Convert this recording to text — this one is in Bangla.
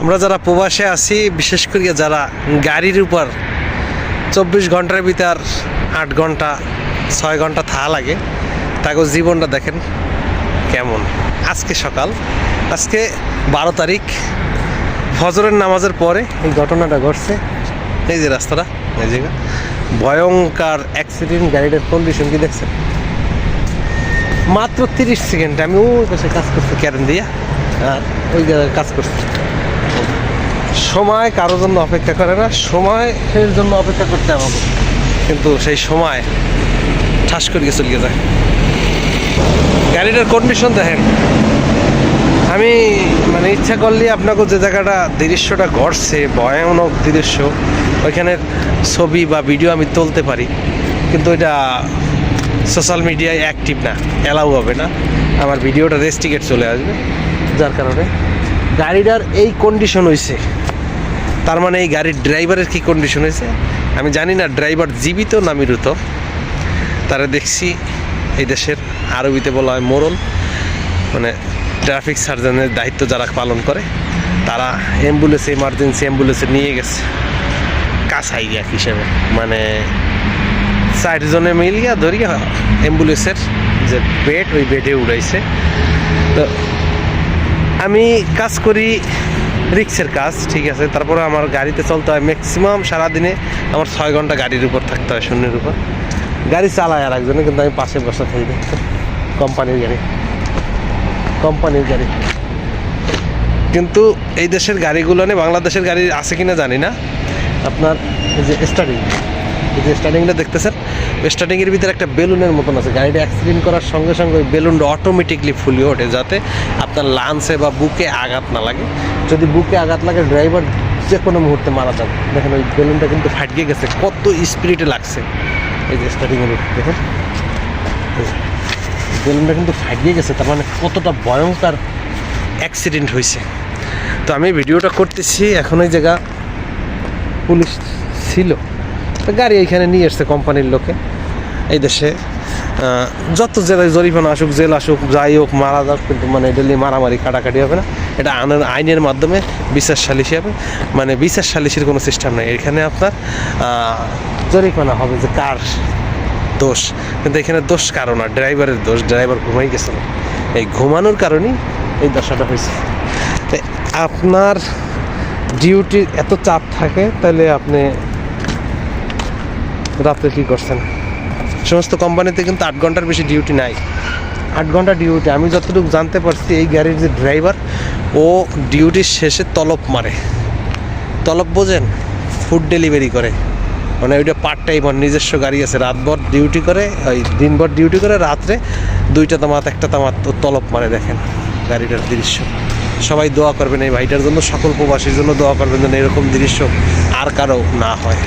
আমরা যারা প্রবাসে আছি, বিশেষ করে যারা গাড়ির উপর চব্বিশ ঘণ্টার ভিতর আট ঘণ্টা, ছয় ঘণ্টা থাকা লাগে তাকে জীবনটা দেখেন কেমন। আজকে সকাল, আজকে বারো তারিখ, ফজরের নামাজের পরে এই ঘটনাটা ঘটছে। এই যে রাস্তাটা, এই জায়গা ভয়ঙ্কর অ্যাক্সিডেন্ট গাড়িটার কন্ডিশন কি দেখছেন? মাত্র তিরিশ সেকেন্ড আমি ওই পাশে কাজ করছি ক্যারেন দিয়া, আর ওই জায়গায় কাজ করছি। সময় কারোর জন্য অপেক্ষা করে না, সময়ের জন্য অপেক্ষা করতে আমাকে কিন্তু সেই সময় ঠাস করিয়ে চলিয়ে যায়। গাড়িটার কন্ডিশন দেখেন। আমি মানে ইচ্ছা করলে আপনাকে যে জায়গাটা দৃশ্যটা ঘটছে, ভয়ানক দৃশ্য, ওইখানের ছবি বা ভিডিও আমি তুলতে পারি। কিন্তু এটা সোশ্যাল মিডিয়ায় অ্যাক্টিভ না অ্যালাউ হবে না। আমার ভিডিওটা রেস্টিকেট চলে আসবে। যার কারণে গাড়িটার এই কন্ডিশন হয়েছে তার মানে এই গাড়ির ড্রাইভারের কি কন্ডিশন হয়েছে? আমি জানি না ড্রাইভার জীবিত না মৃত? তারা দেখছি এই দেশের আরবিতে বলা হয় মোরল মানে ট্রাফিক সার্জনের দায়িত্ব যারা পালন করে, তারা অ্যাম্বুলেন্সে ইমার্জেন্সি অ্যাম্বুলেন্সে নিয়ে গেছে। কাছাই এক হিসেবে। মানে চারজনে মিলিয়া ধরিয়া অ্যাম্বুলেন্সের যে বেড ওই বেডে উড়াইছে। তো আমি কাজ করি রিক্সের কাজ, ঠিক আছে? তারপরে আমার গাড়িতে চলতে হয় ম্যাক্সিমাম সারাদিনে আমার ছয় ঘণ্টা গাড়ির উপর থাকতে হয় শূন্যের উপর। গাড়ি চালায় আর একজনে, কিন্তু আমি পাশে বসে থাকি কোম্পানির গাড়ি। কোম্পানির গাড়ি। কিন্তু এই দেশের গাড়িগুলো নিয়ে বাংলাদেশের গাড়ি আছে কিনা জানি না। আপনার যে স্টার্টিং যে স্টার্টিংটা দেখতেছেন স্টার্টিংয়ের ভিতরে একটা বেলুনের মতন আছে। গাড়িটা অ্যাক্সিডেন্ট করার সঙ্গে সঙ্গে ওই বেলুনটা অটোমেটিকলি ফুলিয়ে ওঠে, যাতে আপনার লাঞ্চে বা বুকে আঘাত না লাগে। যদি বুকে আঘাত লাগে ড্রাইভার যে কোনো মুহূর্তে মারা যাবে। দেখেন ওই বেলুনটা কিন্তু ফাটিয়ে গেছে, কত স্পিরিটে লাগছে। এই যে স্টার্টিংয়ের দেখেন। বেলুনটা কিন্তু ফাটিয়ে গেছে, তার মানে কতটা ভয়ঙ্কর অ্যাক্সিডেন্ট হয়েছে। তো আমি ভিডিওটা করতেছি, এখন ওই জায়গা পুলিশ ছিল। তো গাড়ি এইখানে নিয়ে এসছে কোম্পানির লোকে। এই দেশে যত জেলায় জরিমানা আসুক, জেল আসুক, যাই হোক, মারা যাক, কিন্তু মানে ডেলি মারামারি, কাটাকাটি হবে না। এটা আইনের আইনের মাধ্যমে বিচার সালিশি হবে। মানে বিচার সালিশির কোনো সিস্টেম নেই। এখানে আপনার জরিমানা হবে যে কার দোষ। কিন্তু এখানে দোষ কারও না, ড্রাইভারের দোষ। ড্রাইভার ঘুমাই গেছিল। এই ঘুমানোর কারণেই এই দশাটা হয়েছে। আপনার ডিউটির এত চাপ থাকে, তাহলে আপনি রাত্রে কী করছেন? সমস্ত কোম্পানিতে কিন্তু আট ঘণ্টার বেশি ডিউটি নাই। আট ঘণ্টা ডিউটি আমি যতটুকু জানতে পারছি, এই গাড়ির যে ড্রাইভার ও ডিউটির শেষে তলব মারে। তলব বোঝেন? ফুড ডেলিভারি করে। মানে ওইটা পার্ট টাইম আর নিজস্ব গাড়ি আছে। রাতভর ডিউটি করে, ওই দিনভর ডিউটি করে, রাত্রে দুইটা তামাত, একটা তামাত তলব মারে দেখেন গাড়িটার দৃশ্য। সবাই দোয়া করবেন এই ভাইটার জন্য, সকল প্রবাসীর জন্য দোয়া করবেন যেন এরকম দৃশ্য আর কারও না হয়।